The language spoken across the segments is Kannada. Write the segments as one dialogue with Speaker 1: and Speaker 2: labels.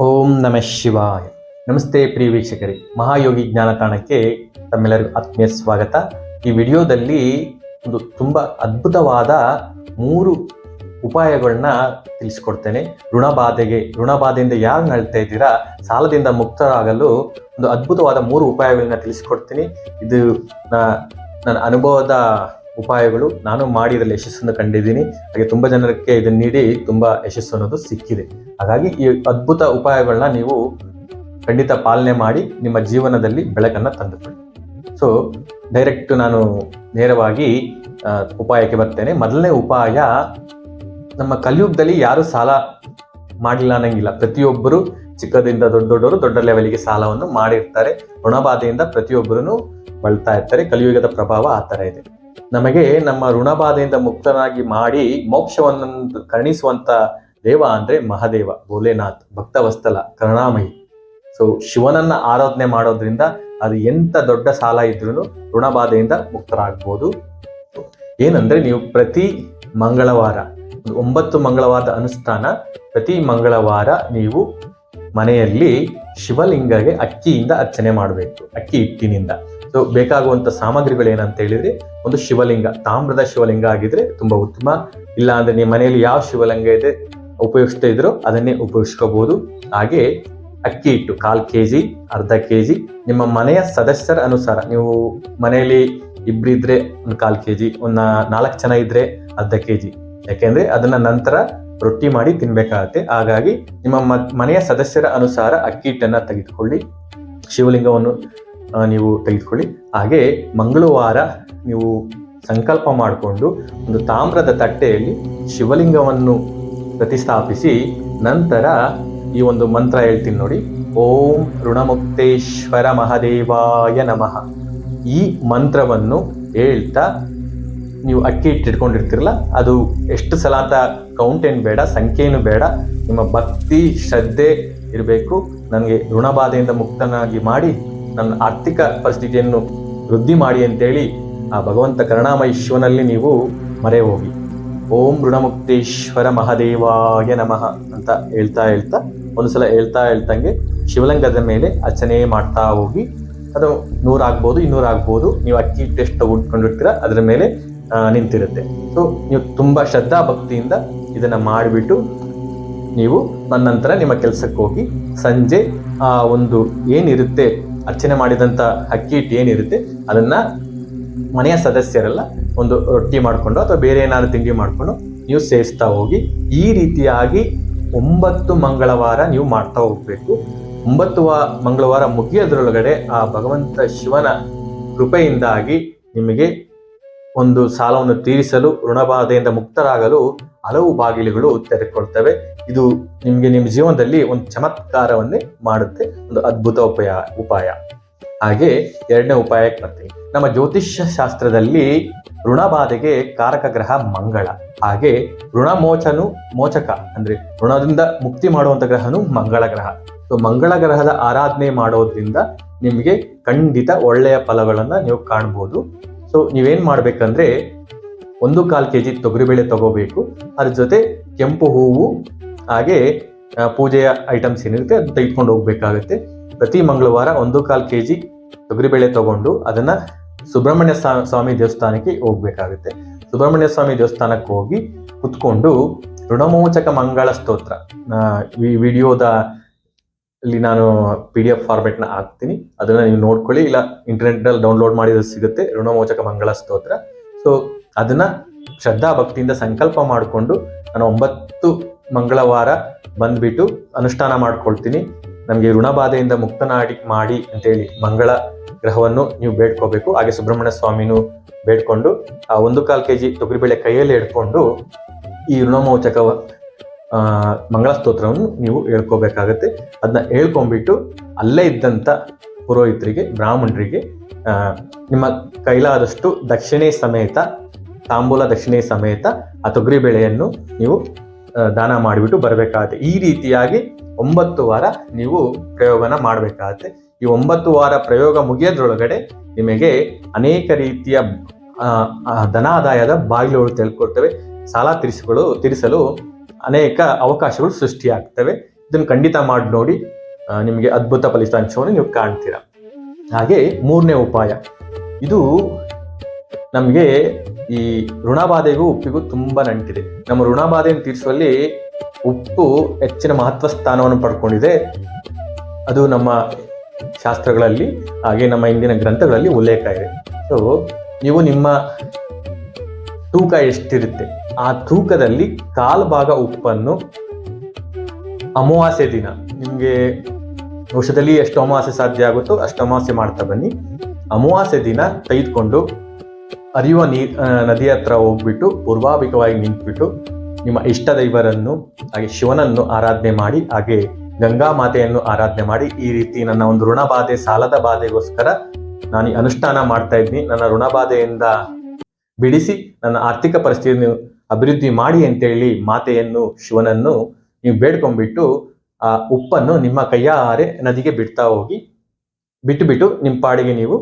Speaker 1: ಓಂ ನಮಃ ಶಿವಾಯ. ನಮಸ್ತೆ ಪ್ರಿಯ ವೀಕ್ಷಕರೇ. ಮಹಾಯೋಗಿ ಜ್ಞಾನ ತಾಣಕ್ಕೆ ತಮ್ಮೆಲ್ಲರಿಗೂ ಆತ್ಮೀಯ ಸ್ವಾಗತ. ಈ ವಿಡಿಯೋದಲ್ಲಿ ಒಂದು ತುಂಬ ಅದ್ಭುತವಾದ ಮೂರು ಉಪಾಯಗಳನ್ನ ತಿಳಿಸ್ಕೊಡ್ತೇನೆ. ಋಣಬಾಧೆಗೆ, ಋಣಬಾಧೆಯಿಂದ ಯಾರು ನಳ್ತಾ ಇದ್ದೀರಾ, ಸಾಲದಿಂದ ಮುಕ್ತರಾಗಲು ಒಂದು ಅದ್ಭುತವಾದ ಮೂರು ಉಪಾಯಗಳನ್ನ ತಿಳಿಸ್ಕೊಡ್ತೀನಿ. ಇದು ನನ್ನ ಅನುಭವದ ಉಪಾಯಗಳು. ನಾನು ಮಾಡಿದಲ್ಲಿ ಯಶಸ್ಸನ್ನು ಕಂಡಿದ್ದೀನಿ. ಹಾಗೆ ತುಂಬ ಜನರಿಗೆ ಇದನ್ನು ನೀಡಿ ತುಂಬ ಯಶಸ್ಸು ಅನ್ನೋದು ಸಿಕ್ಕಿದೆ. ಹಾಗಾಗಿ ಈ ಅದ್ಭುತ ಉಪಾಯಗಳನ್ನ ನೀವು ಖಂಡಿತ ಪಾಲನೆ ಮಾಡಿ ನಿಮ್ಮ ಜೀವನದಲ್ಲಿ ಬೆಳಕನ್ನು ತಂದುಕೊಳ್ಳಿ. ಸೊ ಡೈರೆಕ್ಟ್ ನಾನು ನೇರವಾಗಿ ಉಪಾಯಕ್ಕೆ ಬರ್ತೇನೆ. ಮೊದಲನೇ ಉಪಾಯ, ನಮ್ಮ ಕಲಿಯುಗದಲ್ಲಿ ಯಾರು ಸಾಲ ಮಾಡಿಲ್ಲ ಅನ್ನಂಗಿಲ್ಲ. ಪ್ರತಿಯೊಬ್ಬರು ಚಿಕ್ಕದಿಂದ ದೊಡ್ಡ ದೊಡ್ಡವರು ದೊಡ್ಡ ಲೆವೆಲ್ಗೆ ಸಾಲವನ್ನು ಮಾಡಿರ್ತಾರೆ. ಋಣಬಾಧೆಯಿಂದ ಪ್ರತಿಯೊಬ್ಬರೂ ಬಳತಾ ಇರ್ತಾರೆ. ಕಲಿಯುಗದ ಪ್ರಭಾವ ಆ ಥರ ಇದೆ. ನಮಗೆ ನಮ್ಮ ಋಣಬಾಧೆಯಿಂದ ಮುಕ್ತನಾಗಿ ಮಾಡಿ ಮೋಕ್ಷವನ್ನು ಕರುಣಿಸುವಂತ ದೇವ ಅಂದ್ರೆ ಮಹಾದೇವ, ಭೋಲೆನಾಥ್, ಭಕ್ತವಸ್ತಲ, ಕರುಣಾಮಯಿ. ಸೊ ಶಿವನನ್ನ ಆರಾಧನೆ ಮಾಡೋದ್ರಿಂದ ಅದು ಎಂತ ದೊಡ್ಡ ಸಾಲ ಇದ್ರೂ ಋಣಬಾಧೆಯಿಂದ ಮುಕ್ತರಾಗ್ಬೋದು. ಏನಂದ್ರೆ ನೀವು ಪ್ರತಿ ಮಂಗಳವಾರ ಒಂಬತ್ತು ಮಂಗಳವಾರದ ಅನುಷ್ಠಾನ, ಪ್ರತಿ ಮಂಗಳವಾರ ನೀವು ಮನೆಯಲ್ಲಿ ಶಿವಲಿಂಗಗೆ ಅಕ್ಕಿಯಿಂದ ಅರ್ಚನೆ ಮಾಡಬೇಕು, ಅಕ್ಕಿ ಹಿಟ್ಟಿನಿಂದ. ಸೊ ಬೇಕಾಗುವಂತ ಸಾಮಗ್ರಿಗಳು ಏನಂತ ಹೇಳಿದ್ರೆ ಒಂದು ಶಿವಲಿಂಗ, ತಾಮ್ರದ ಶಿವಲಿಂಗ ಆಗಿದ್ರೆ ತುಂಬಾ ಉತ್ತಮ. ಇಲ್ಲ ಅಂದ್ರೆ ನಿಮ್ಮ ಮನೆಯಲ್ಲಿ ಯಾವ ಶಿವಲಿಂಗ ಇದೆ ಉಪಯೋಗಿಸ್ತಾ ಇದ್ರೋ ಅದನ್ನೇ ಉಪಯೋಗಿಸ್ಕೋಬಹುದು ಹಾಗೆ ಅಕ್ಕಿ ಹಿಟ್ಟು, ಕಾಲ್ ಕೆ ಜಿ ಅರ್ಧ ಕೆ ಜಿ ನಿಮ್ಮ ಮನೆಯ ಸದಸ್ಯರ ಅನುಸಾರ ನೀವು ಮನೆಯಲ್ಲಿ ಇಬ್ಬರಿದ್ರೆ ಒಂದು ಕಾಲ್ ಕೆ ಜಿ ಒಂದು ನಾಲ್ಕು ಜನ ಇದ್ರೆ ಅರ್ಧ ಕೆ ಜಿ ಯಾಕೆಂದ್ರೆ ಅದನ್ನ ನಂತರ ರೊಟ್ಟಿ ಮಾಡಿ ತಿನ್ಬೇಕಾಗತ್ತೆ. ಹಾಗಾಗಿ ನಿಮ್ಮ ಮನೆಯ ಸದಸ್ಯರ ಅನುಸಾರ ಅಕ್ಕಿ ಹಿಟ್ಟನ್ನ ತೆಗೆದುಕೊಳ್ಳಿ. ಶಿವಲಿಂಗವನ್ನು ನೀವು ತೆಗೆದುಕೊಳ್ಳಿ. ಹಾಗೆ ಮಂಗಳವಾರ ನೀವು ಸಂಕಲ್ಪ ಮಾಡಿಕೊಂಡು ಒಂದು ತಾಮ್ರದ ತಟ್ಟೆಯಲ್ಲಿ ಶಿವಲಿಂಗವನ್ನು ಪ್ರತಿಷ್ಠಾಪಿಸಿ ನಂತರ ಈ ಒಂದು ಮಂತ್ರ ಹೇಳ್ತೀನಿ ನೋಡಿ. ಓಂ ಋಣಮುಕ್ತೇಶ್ವರ ಮಹಾದೇವಾಯ ನಮಃ. ಈ ಮಂತ್ರವನ್ನು ಹೇಳ್ತಾ ನೀವು ಅಕ್ಕಿ ಹಿಟ್ಟು ಇಟ್ಕೊಂಡಿರ್ತಿರಲ್ಲ ಅದು ಎಷ್ಟು ಸಲ ಅಂತ ಕೌಂಟ್ ಏನು ಬೇಡ, ಸಂಖ್ಯೆನೂ ಬೇಡ, ನಿಮ್ಮ ಭಕ್ತಿ, ಶ್ರದ್ಧೆ ಇರಬೇಕು. ನನಗೆ ಋಣಬಾಧೆಯಿಂದ ಮುಕ್ತನಾಗಿ ಮಾಡಿ ನನ್ನ ಆರ್ಥಿಕ ಪರಿಸ್ಥಿತಿಯನ್ನು ವೃದ್ಧಿ ಮಾಡಿ ಅಂತೇಳಿ ಆ ಭಗವಂತ ಕರುಣಾಮಯ ಶಿವನಲ್ಲಿ ನೀವು ಮರೆ ಹೋಗಿ. ಓಂ ಋಣಮುಕ್ತೇಶ್ವರ ಮಹಾದೇವಾಯ ನಮಃ ಅಂತ ಹೇಳ್ತಾ ಹೇಳ್ತಾ ಒಂದು ಸಲ ಹೇಳ್ತಾ ಹೇಳ್ತಂಗೆ ಶಿವಲಿಂಗದ ಮೇಲೆ ಅರ್ಚನೆ ಮಾಡ್ತಾ ಹೋಗಿ, ಅದು ನೂರಾಗ್ಬೋದು ಇನ್ನೂರಾಗ್ಬೋದು ನೀವು ಅಕ್ಕಿ ಟೆಸ್ಟ್ ತಗೊಂಡ್ಕೊಂಡಿರ್ತೀರ ಅದರ ಮೇಲೆ ನಿಂತಿರುತ್ತೆ. ಸೊ ನೀವು ತುಂಬ ಶ್ರದ್ಧಾ ಭಕ್ತಿಯಿಂದ ಇದನ್ನ ಮಾಡಿಬಿಟ್ಟು ನೀವು ನಂತರ ನಿಮ್ಮ ಕೆಲಸಕ್ಕೆ ಹೋಗಿ, ಸಂಜೆ ಆ ಒಂದು ಏನಿರುತ್ತೆ ಅರ್ಚನೆ ಮಾಡಿದಂಥ ಅಕ್ಕಿ ಹಿಟ್ಟು ಏನಿರುತ್ತೆ, ಅದನ್ನು ಮನೆಯ ಸದಸ್ಯರೆಲ್ಲ ಒಂದು ರೊಟ್ಟಿ ಮಾಡಿಕೊಂಡು ಅಥವಾ ಬೇರೆ ಏನಾದ್ರು ತಿಂಡಿ ಮಾಡಿಕೊಂಡು ನೀವು ಸೇವಿಸ್ತಾ ಹೋಗಿ, ಈ ರೀತಿಯಾಗಿ ಒಂಬತ್ತು ಮಂಗಳವಾರ ನೀವು ಮಾಡ್ತಾ ಹೋಗಬೇಕು. ಒಂಬತ್ತು ವ ಮಂಗಳವಾರ ಮುಗಿಯೋದ್ರೊಳಗಡೆ ಆ ಭಗವಂತ ಶಿವನ ಕೃಪೆಯಿಂದಾಗಿ ನಿಮಗೆ ಒಂದು ಸಾಲವನ್ನು ತೀರಿಸಲು, ಋಣಬಾಧೆಯಿಂದ ಮುಕ್ತರಾಗಲು ಹಲವು ಬಾಗಿಲುಗಳು ತೆರೆದುಕೊಳ್ತವೆ ಇದು ನಿಮಗೆ ನಿಮ್ಮ ಜೀವನದಲ್ಲಿ ಒಂದು ಚಮತ್ಕಾರವನ್ನೇ ಮಾಡುತ್ತೆ, ಒಂದು ಅದ್ಭುತ ಉಪಾಯ ಉಪಾಯ. ಹಾಗೆ ಎರಡನೇ ಉಪಾಯಕ್ಕೆ ಬರ್ತೀನಿ. ನಮ್ಮ ಜ್ಯೋತಿಷ್ಯ ಶಾಸ್ತ್ರದಲ್ಲಿ ಋಣಬಾಧೆಗೆ ಕಾರಕ ಗ್ರಹ ಮಂಗಳ. ಹಾಗೆ ಋಣಮೋಚನು ಮೋಚಕ, ಅಂದ್ರೆ ಋಣದಿಂದ ಮುಕ್ತಿ ಮಾಡುವಂತ ಗ್ರಹನು ಮಂಗಳ ಗ್ರಹ. ಸೊ ಮಂಗಳ ಗ್ರಹದ ಆರಾಧನೆ ಮಾಡೋದ್ರಿಂದ ನಿಮಗೆ ಖಂಡಿತ ಒಳ್ಳೆಯ ಫಲಗಳನ್ನ ನೀವು ಕಾಣ್ಬೋದು. ಸೊ ನೀವೇನ್ ಮಾಡ್ಬೇಕಂದ್ರೆ ಒಂದು ಕಾಲು ಕೆ ಜಿ ತೊಗರಿಬೇಳೆ ತಗೋಬೇಕು. ಅದ್ರ ಜೊತೆ ಕೆಂಪು ಹೂವು, ಹಾಗೆ ಪೂಜೆಯ ಐಟಮ್ಸ್ ಏನಿರುತ್ತೆ ಅದನ್ನ ತೆಗೆದುಕೊಂಡು ಹೋಗ್ಬೇಕಾಗತ್ತೆ. ಪ್ರತಿ ಮಂಗಳವಾರ ಒಂದು ಕಾಲು ಕೆ ಜಿ ತೊಗರಿಬೇಳೆ ತಗೊಂಡು ಅದನ್ನ ಸುಬ್ರಹ್ಮಣ್ಯ ಸ್ವಾ- ಸ್ವಾಮಿ ದೇವಸ್ಥಾನಕ್ಕೆ ಹೋಗ್ಬೇಕಾಗುತ್ತೆ. ಸುಬ್ರಹ್ಮಣ್ಯ ಸ್ವಾಮಿ ದೇವಸ್ಥಾನಕ್ಕೆ ಹೋಗಿ ಕುತ್ಕೊಂಡು ಋಣಮೋಚಕ ಮಂಗಳ ಸ್ತೋತ್ರ. ಈ ವಿಡಿಯೋದ ಇಲ್ಲಿ ನಾನು ಪಿ ಡಿ ಎಫ್ ಫಾರ್ಮೆಟ್ನ ಹಾಕ್ತೀನಿ. ಅದನ್ನ ನೀವು ನೋಡ್ಕೊಳ್ಳಿ. ಇಲ್ಲ ಇಂಟರ್ನೆಟ್ನಲ್ಲಿ ಡೌನ್ಲೋಡ್ ಮಾಡಿದ್ರೆ ಸಿಗುತ್ತೆ ಋಣಮೋಚಕ ಮಂಗಳ ಸ್ತೋತ್ರ. ಸೊ ಅದನ್ನ ಶ್ರದ್ಧಾ ಭಕ್ತಿಯಿಂದ ಸಂಕಲ್ಪ ಮಾಡಿಕೊಂಡು ನಾನು ಒಂಬತ್ತು ಮಂಗಳವಾರ ಬಂದ್ಬಿಟ್ಟು ಅನುಷ್ಠಾನ ಮಾಡ್ಕೊಳ್ತೀನಿ. ನಮಗೆ ಋಣಬಾಧೆಯಿಂದ ಮುಕ್ತನಾಡಿ ಮಾಡಿ ಅಂತೇಳಿ ಮಂಗಳ ಗ್ರಹವನ್ನು ನೀವು ಬೇಡ್ಕೋಬೇಕು. ಹಾಗೆ ಸುಬ್ರಹ್ಮಣ್ಯ ಸ್ವಾಮಿನೂ ಬೇಡ್ಕೊಂಡು ಆ ಒಂದು ಕಾಲು ಕೆ ಜಿ ತೊಗರಿಬೇಳೆ ಕೈಯಲ್ಲಿ ಹಿಡ್ಕೊಂಡು ಈ ಋಣಮೋಚಕ ಮಂಗಳ ಸ್ತೋತ್ರವನ್ನು ನೀವು ಹೇಳ್ಕೋಬೇಕಾಗತ್ತೆ. ಅದನ್ನ ಹೇಳ್ಕೊಂಡ್ಬಿಟ್ಟು ಅಲ್ಲೇ ಇದ್ದಂಥ ಪುರೋಹಿತರಿಗೆ, ಬ್ರಾಹ್ಮಣರಿಗೆ ನಿಮ್ಮ ಕೈಲಾದಷ್ಟು ದಕ್ಷಿಣೆ ಸಮೇತ ತಾಂಬೂಲ ದಕ್ಷಿಣೆ ಸಮೇತ ಆ ತೊಗರಿ ಬೆಳೆಯನ್ನು ನೀವು ದಾನ ಮಾಡಿಬಿಟ್ಟು ಬರಬೇಕಾಗತ್ತೆ. ಈ ರೀತಿಯಾಗಿ ಒಂಬತ್ತು ವಾರ ನೀವು ಪ್ರಯೋಗನ ಮಾಡಬೇಕಾಗತ್ತೆ. ಈ ಒಂಬತ್ತು ವಾರ ಪ್ರಯೋಗ ಮುಗಿಯೋದ್ರೊಳಗಡೆ ನಿಮಗೆ ಅನೇಕ ರೀತಿಯ ಧನಾದಾಯದ ಬಾಗಿಲುಗಳು ತಿಳ್ಕೊಡ್ತವೆ ಸಾಲ ತೀರಿಸಿಗಳು, ತೀರಿಸಲು ಅನೇಕ ಅವಕಾಶಗಳು ಸೃಷ್ಟಿಯಾಗ್ತವೆ. ಇದನ್ನು ಖಂಡಿತ ಮಾಡಿ ನೋಡಿ ನಿಮಗೆ ಅದ್ಭುತ ಫಲಿತಾಂಶವನ್ನು ನೀವು ಕಾಣ್ತೀರಾ. ಹಾಗೆ ಮೂರನೇ ಉಪಾಯ. ಇದು ನಮಗೆ ಈ ಋಣಬಾಧೆಗೂ ಉಪ್ಪಿಗೂ ತುಂಬಾ ನಂಟಿದೆ ನಮ್ಮ ಋಣಬಾಧೆಯನ್ನು ತೀರಿಸುವಲ್ಲಿ ಉಪ್ಪು ಹೆಚ್ಚಿನ ಮಹತ್ವ ಸ್ಥಾನವನ್ನು ಪಡ್ಕೊಂಡಿದೆ. ಅದು ನಮ್ಮ ಶಾಸ್ತ್ರಗಳಲ್ಲಿ, ಹಾಗೆ ನಮ್ಮ ಇಂದಿನ ಗ್ರಂಥಗಳಲ್ಲಿ ಉಲ್ಲೇಖ ಇದೆ. ಸೊ ನೀವು ನಿಮ್ಮ ತೂಕ ಎಷ್ಟಿರುತ್ತೆ, ಆ ತೂಕದಲ್ಲಿ ಕಾಲು ಭಾಗ ಉಪ್ಪನ್ನು ಅಮಾವಾಸ್ಯೆ ದಿನ, ನಿಮಗೆ ವರ್ಷದಲ್ಲಿ ಎಷ್ಟು ಅಮಾವಾಸ್ಯೆ ಸಾಧ್ಯ ಆಗುತ್ತೋ ಅಷ್ಟು ಅಮಾವಾಸ್ಯೆ ಮಾಡ್ತಾ ಬನ್ನಿ. ಅಮಾವಾಸ್ಯೆ ದಿನ ತೆಗೆದುಕೊಂಡು ಹರಿಯುವ ನೀರ್ ಆ, ನದಿ ಹತ್ರ ಹೋಗ್ಬಿಟ್ಟು ಪೂರ್ವಾಭಿಕವಾಗಿ ನಿಂತ್ಬಿಟ್ಟು ನಿಮ್ಮ ಇಷ್ಟ ದೈವರನ್ನು ಹಾಗೆ ಶಿವನನ್ನು ಆರಾಧನೆ ಮಾಡಿ ಹಾಗೆ ಗಂಗಾ ಮಾತೆಯನ್ನು ಆರಾಧನೆ ಮಾಡಿ ಈ ರೀತಿ ನನ್ನ ಒಂದು ಋಣಬಾಧೆ ಸಾಲದ ಬಾಧೆಗೋಸ್ಕರ ನಾನು ಈ ಅನುಷ್ಠಾನ ಮಾಡ್ತಾ ಇದ್ದೀನಿ. ನನ್ನ ಋಣಬಾಧೆಯಿಂದ ಬಿಡಿಸಿ ನನ್ನ ಆರ್ಥಿಕ ಪರಿಸ್ಥಿತಿಯನ್ನು ಅಭಿವೃದ್ಧಿ ಮಾಡಿ ಅಂತೇಳಿ ಮಾತೆಯನ್ನು ಶಿವನನ್ನು ನೀವು ಬೇಡ್ಕೊಂಡ್ಬಿಟ್ಟು ಆ ಉಪ್ಪನ್ನು ನಿಮ್ಮ ಕೈಯಾರೆ ನದಿಗೆ ಬಿಡ್ತಾ ಹೋಗಿ ಬಿಟ್ಟು ಬಿಟ್ಟು ನಿಮ್ಮ ಪಾಡಿಗೆ ನೀವು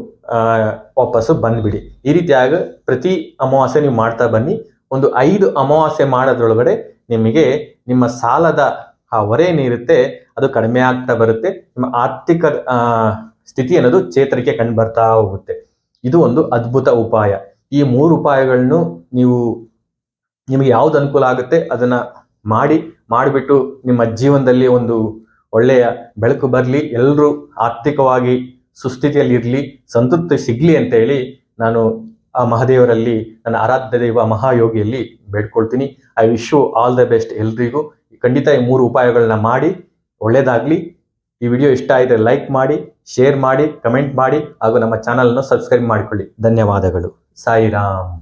Speaker 1: ವಾಪಸ್ಸು ಬಂದ್ಬಿಡಿ. ಈ ರೀತಿಯಾಗಿ ಪ್ರತಿ ಅಮಾವಾಸ್ಯೆ ನೀವು ಮಾಡ್ತಾ ಬನ್ನಿ. ಒಂದು ಐದು ಅಮಾವಾಸ್ಯೆ ಮಾಡೋದ್ರೊಳಗಡೆ ನಿಮಗೆ ನಿಮ್ಮ ಸಾಲದ ಆ ಹೊರೆ ಏನಿರುತ್ತೆ ಅದು ಕಡಿಮೆ ಆಗ್ತಾ ಬರುತ್ತೆ, ನಿಮ್ಮ ಆರ್ಥಿಕ ಸ್ಥಿತಿ ಅನ್ನೋದು ಚೇತರಿಕೆ ಕಂಡು ಬರ್ತಾ ಹೋಗುತ್ತೆ. ಇದು ಒಂದು ಅದ್ಭುತ ಉಪಾಯ. ಈ ಮೂರು ಉಪಾಯಗಳನ್ನು ನೀವು, ನಿಮಗೆ ಯಾವ್ದು ಅನುಕೂಲ ಆಗುತ್ತೆ ಅದನ್ನ ಮಾಡಿ, ಮಾಡಿಬಿಟ್ಟು ನಿಮ್ಮ ಜೀವನದಲ್ಲಿ ಒಂದು ಒಳ್ಳೆಯ ಬೆಳಕು ಬರಲಿ. ಎಲ್ಲರೂ ಆರ್ಥಿಕವಾಗಿ ಸುಸ್ಥಿತಿಯಲ್ಲಿ ಇರಲಿ ಸಂತೃಪ್ತಿ ಸಿಗ್ಲಿ ಅಂತ ಹೇಳಿ ನಾನು ಆ ಮಹಾದೇವರಲ್ಲಿ, ನನ್ನ ಆರಾಧ್ಯ ದೈವ ಮಹಾಯೋಗಿಯಲ್ಲಿ ಬೇಡ್ಕೊಳ್ತೀನಿ. I wish you all the best ಎಲ್ರಿಗೂ. ಖಂಡಿತ ಈ ಮೂರು ಉಪಾಯಗಳನ್ನ ಮಾಡಿ, ಒಳ್ಳೇದಾಗ್ಲಿ. ಈ ವಿಡಿಯೋ ಇಷ್ಟ ಆಯಿತು ಲೈಕ್ ಮಾಡಿ ಶೇರ್ ಮಾಡಿ ಕಮೆಂಟ್ ಮಾಡಿ, ಹಾಗೂ ನಮ್ಮ ಚಾನಲ್ನ ಸಬ್ಸ್ಕ್ರೈಬ್ ಮಾಡಿಕೊಳ್ಳಿ. ಧನ್ಯವಾದಗಳು. ಸಾಯಿರಾಮ್.